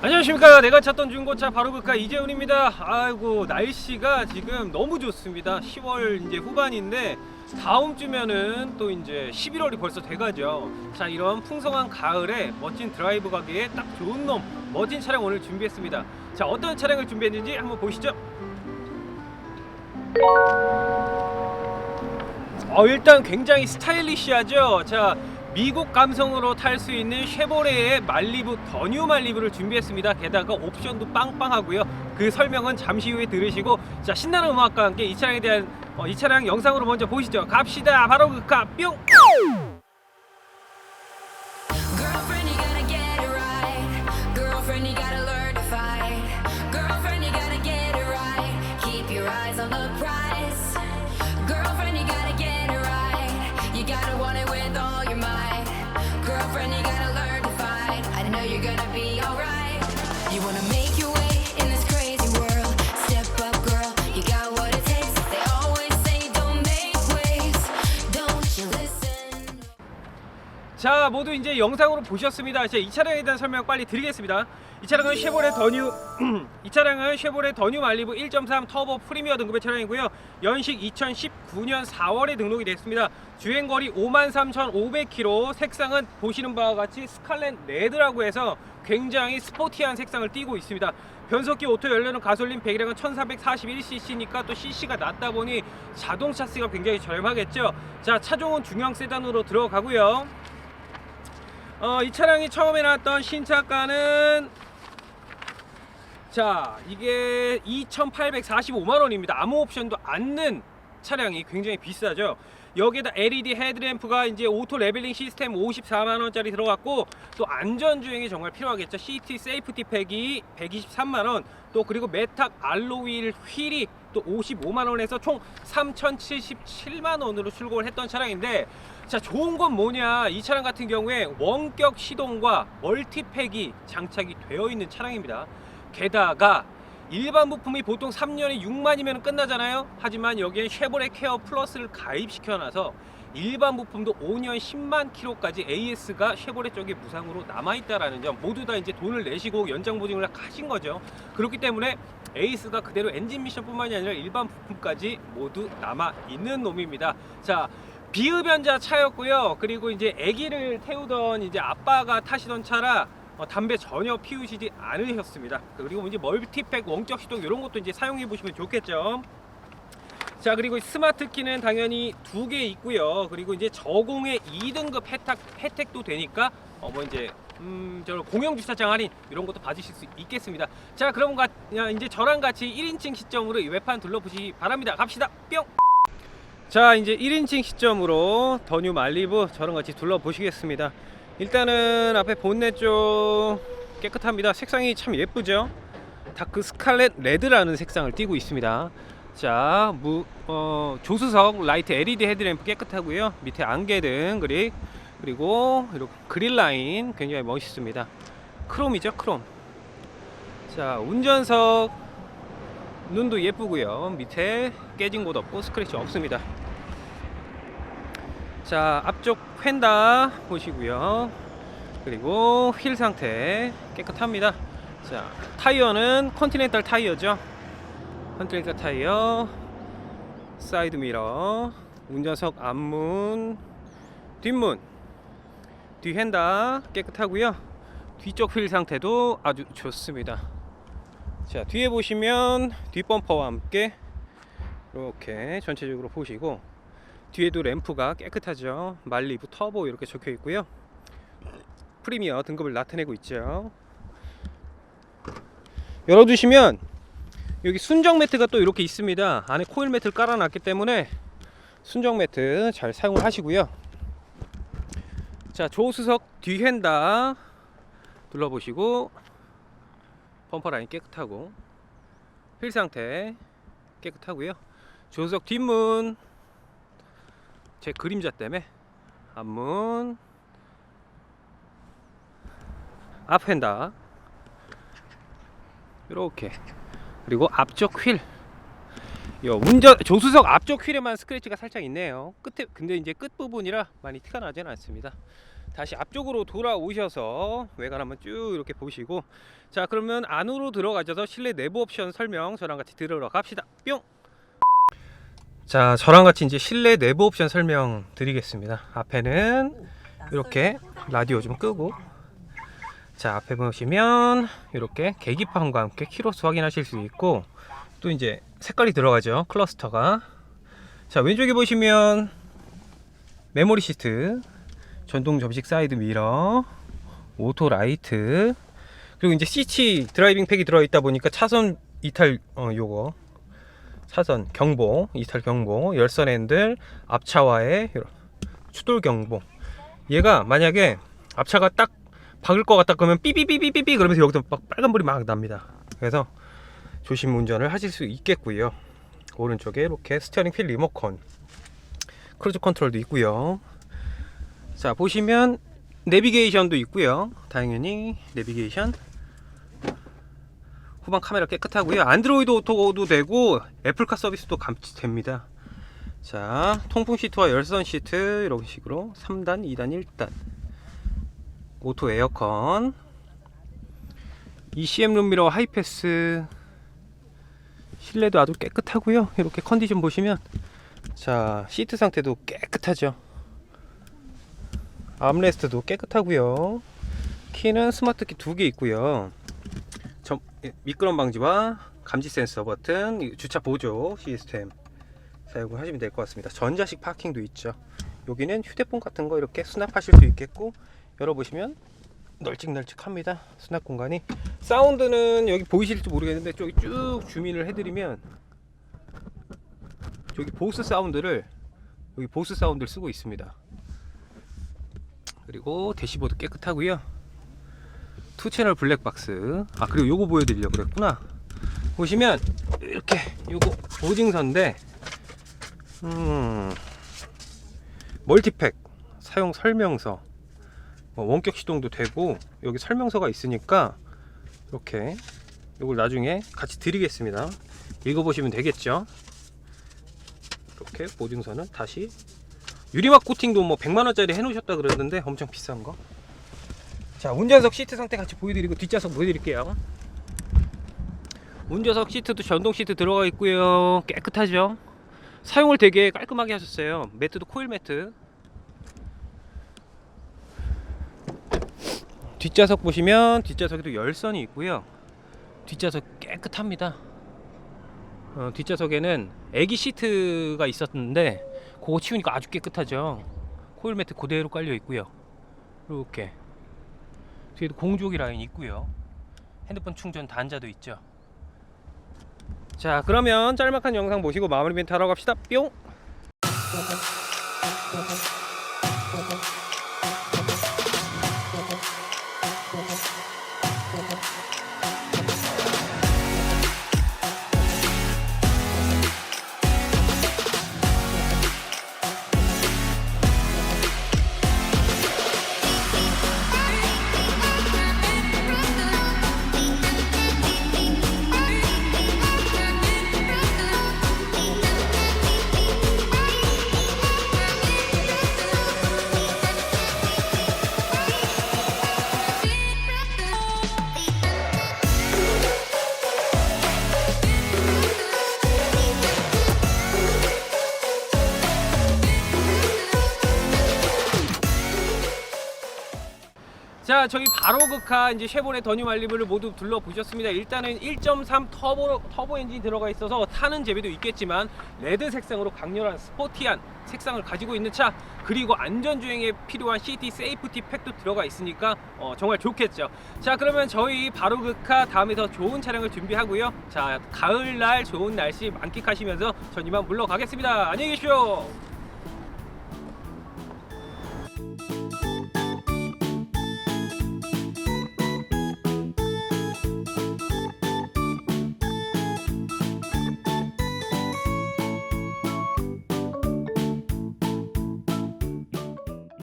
안녕하십니까. 내가 찾던 중고차 바로 그카 이재훈입니다. 아이고 날씨가 지금 너무 좋습니다. 10월 이제 후반인데 다음 주면은 또 이제 11월이 벌써 돼가죠 자 이런 풍성한 가을에 멋진 드라이브 가기에 딱 좋은 놈 멋진 차량 오늘 준비했습니다 자 어떤 차량을 준비했는지 한번 보시죠 어, 일단 굉장히 스타일리시하죠. 자, 미국 감성으로 탈 수 있는 쉐보레의 말리부 더뉴 말리부를 준비했습니다. 게다가 옵션도 빵빵하고요. 그 설명은 잠시 후에 들으시고 자 신나는 음악과 함께 이 차량에 대한 어, 이 차량 영상으로 먼저 보시죠. 갑시다. 바로 그카 뿅. 자 모두 이제 영상으로 보셨습니다. 이제 이 차량에 대한 설명 빨리 드리겠습니다. 이 차량은 쉐보레 더뉴 이 차량은 쉐보레 더뉴 말리부 1.3 터보 프리미어 등급의 차량이고요. 연식 2019년 4월에 등록이 됐습니다. 주행 거리 53,500km, 색상은 보시는 바와 같이 스칼렛 레드라고 해서 굉장히 스포티한 색상을 띠고 있습니다. 변속기 오토 연료는 가솔린 배기량은 1441cc니까 또 cc가 낮다 보니 자동 차스가 굉장히 저렴하겠죠. 자 차종은 중형 세단으로 들어가고요. 어, 이 차량이 처음에 나왔던 신차가는 자 이게 2,845만 원입니다. 아무 옵션도 않는 차량이 굉장히 비싸죠. 여기에다 LED 헤드램프가 이제 오토 레벨링 시스템 54만 원짜리 들어갔고 또 안전 주행이 정말 필요하겠죠. CT 세이프티 팩이 123만 원, 또 그리고 메탁 알로윌 휠이 또 55만 원에서 총 3,077만 원으로 출고를 했던 차량인데 자 좋은 건 뭐냐 이 차량 같은 경우에 원격 시동과 멀티팩이 장착이 되어 있는 차량입니다. 게다가 일반 부품이 보통 3년에 6만이면 끝나잖아요. 하지만 여기엔 쉐보레 케어 플러스를 가입시켜 놔서 일반 부품도 5년 10만 킬로까지 AS가 쉐보레 쪽에 무상으로 남아있다라는 점 모두 다 이제 돈을 내시고 연장 보증을 하신 거죠. 그렇기 때문에 에이스가 그대로 엔진 미션뿐만이 아니라 일반 부품까지 모두 남아 있는 놈입니다. 자. 비흡연자 차였고요. 그리고 이제 아기를 태우던 이제 아빠가 타시던 차라 어, 담배 전혀 피우시지 않으셨습니다. 그리고 이제 멀티팩 원격 시동 이런 것도 이제 사용해 보시면 좋겠죠. 자 그리고 스마트 키는 당연히 두 개 있고요. 그리고 이제 저공의 2등급 혜택 혜택도 되니까 어 뭐 이제 음 저 공영 주차장 할인 이런 것도 받으실 수 있겠습니다. 자 그럼 가, 야, 이제 저랑 같이 1인칭 시점으로 이 외판 둘러보시기 바랍니다. 갑시다. 뿅. 자 이제 1인칭 시점으로 더뉴 말리부 저랑 같이 둘러보시겠습니다. 일단은 앞에 본넷 쪽 깨끗합니다. 색상이 참 예쁘죠? 다크 스칼렛 레드라는 색상을 띠고 있습니다. 자 무, 어, 조수석 라이트 LED 헤드램프 깨끗하고요. 밑에 안개등 그리 그리고 이렇게 그릴 라인 굉장히 멋있습니다. 크롬이죠 크롬. 자 운전석 눈도 예쁘고요. 밑에 깨진 곳 없고 스크래치 없습니다 자 앞쪽 휀다 보시고요. 그리고 휠 상태 깨끗합니다. 자 타이어는 컨티넨탈 타이어죠? 컨티넨탈 타이어 사이드 미러 운전석 앞문 뒷문. 뒤 휀다 깨끗하고요. 뒤쪽 휠 상태도 아주 좋습니다. 자 뒤에 보시면 뒷범퍼와 함께 이렇게 전체적으로 보시고 뒤에도 램프가 깨끗하죠? 말리부 터보 이렇게 적혀 있고요. 프리미어 등급을 나타내고 있죠. 열어주시면 여기 순정 매트가 또 이렇게 있습니다. 안에 코일 매트를 깔아놨기 때문에 순정 매트 잘 사용을 하시고요. 자 조수석 뒤 휀다 둘러보시고 범퍼 라인 깨끗하고 휠 상태 깨끗하고요. 조수석 뒷문 제 그림자 때문에 앞문 앞 휀다 이렇게 그리고 앞쪽 휠 요 운전 조수석 앞쪽 휠에만 스크래치가 살짝 있네요. 끝에 근데 이제 끝 부분이라 많이 티가 나지는 않습니다. 다시 앞쪽으로 돌아오셔서 외관 한번 쭉 이렇게 보시고 자 그러면 안으로 들어가셔서 실내 내부 옵션 설명 저랑 같이 들으러 갑시다. 뿅. 자 저랑 같이 이제 실내 내부 옵션 설명 드리겠습니다. 앞에는 이렇게 라디오 좀 끄고 자 앞에 보시면 이렇게 계기판과 함께 키로수 확인하실 수 있고 또 이제 색깔이 들어가죠 클러스터가 자 왼쪽에 보시면 메모리 시트 전동 접식 사이드 미러 오토 라이트 그리고 이제 CC 드라이빙 팩이 들어있다 보니까 차선 이탈 어 요거 차선 경보 이탈 경보 열선 핸들 앞차와의 추돌 경보. 얘가 만약에 앞차가 딱 박을 것 같다 그러면 삐삐삐삐삐삐 그러면서 여기서 막 빨간불이 막 납니다. 그래서 조심 운전을 하실 수 있겠고요. 오른쪽에 이렇게 스티어링 휠 리모컨 크루즈 컨트롤도 있고요. 자 보시면 내비게이션도 있고요. 당연히 내비게이션 후방 카메라 깨끗하고요. 안드로이드 오토도 되고 애플카 서비스도 감지됩니다. 자 통풍 시트와 열선 시트 이런 식으로 3단 2단 1단. 오토 에어컨. ECM 룸미러 하이패스. 실내도 아주 깨끗하고요. 이렇게 컨디션 보시면. 자 시트 상태도 깨끗하죠. 암레스트도 깨끗하고요. 키는 스마트 키 두 개 있고요 미끄럼 방지와 감지 센서 버튼 이 주차 보조 시스템 사용을 하시면 될 것 같습니다. 전자식 파킹도 있죠. 여기는 휴대폰 같은 거 이렇게 수납하실 수 있겠고 열어보시면 널찍널찍합니다. 수납 공간이. 사운드는 여기 보이실지 모르겠는데 저기 쭉 주민을 해드리면 저기 보스 사운드를 여기 보스 사운드를 쓰고 있습니다. 그리고 대시보드 깨끗하고요 투 채널 블랙박스. 아 그리고 요거 보여드리려고 그랬구나. 보시면 이렇게 요거 보증서인데 음 멀티팩 사용 설명서 뭐 원격 시동도 되고 여기 설명서가 있으니까 이렇게 이걸 나중에 같이 드리겠습니다. 읽어보시면 되겠죠? 이렇게 보증서는 다시 유리막 코팅도 뭐 100만원짜리 해놓으셨다 그러는데 엄청 비싼 거. 자, 운전석 시트 상태 같이 보여드리고 뒷좌석 보여드릴게요. 운전석 시트도 전동 시트 들어가 있고요. 깨끗하죠? 사용을 되게 깔끔하게 하셨어요. 매트도 코일 매트. 뒷좌석 보시면 뒷좌석에도 열선이 있고요. 뒷좌석 깨끗합니다. 어, 뒷좌석에는 애기 시트가 있었는데 그거 치우니까 아주 깨끗하죠. 코일 매트 그대로 깔려 있고요. 이렇게 뒤에도 공조기 라인 있고요. 핸드폰 충전 단자도 있죠. 자, 그러면 짤막한 영상 보시고 마무리 멘트 하러 갑시다. 뿅. 자, 저희 바로 극하 이제 쉐보레 더뉴 말리브를 모두 둘러보셨습니다. 일단은 1.3 터보 터보 엔진 들어가 있어서 타는 재미도 있겠지만 레드 색상으로 강렬한 스포티한 색상을 가지고 있는 차 그리고 안전 주행에 필요한 CT 세이프티 팩도 들어가 있으니까 어, 정말 좋겠죠. 자, 그러면 저희 바로 극하 다음에 더 좋은 차량을 준비하고요. 자, 가을날 좋은 날씨 만끽하시면서 전 이만 물러가겠습니다. 안녕히 계십시오.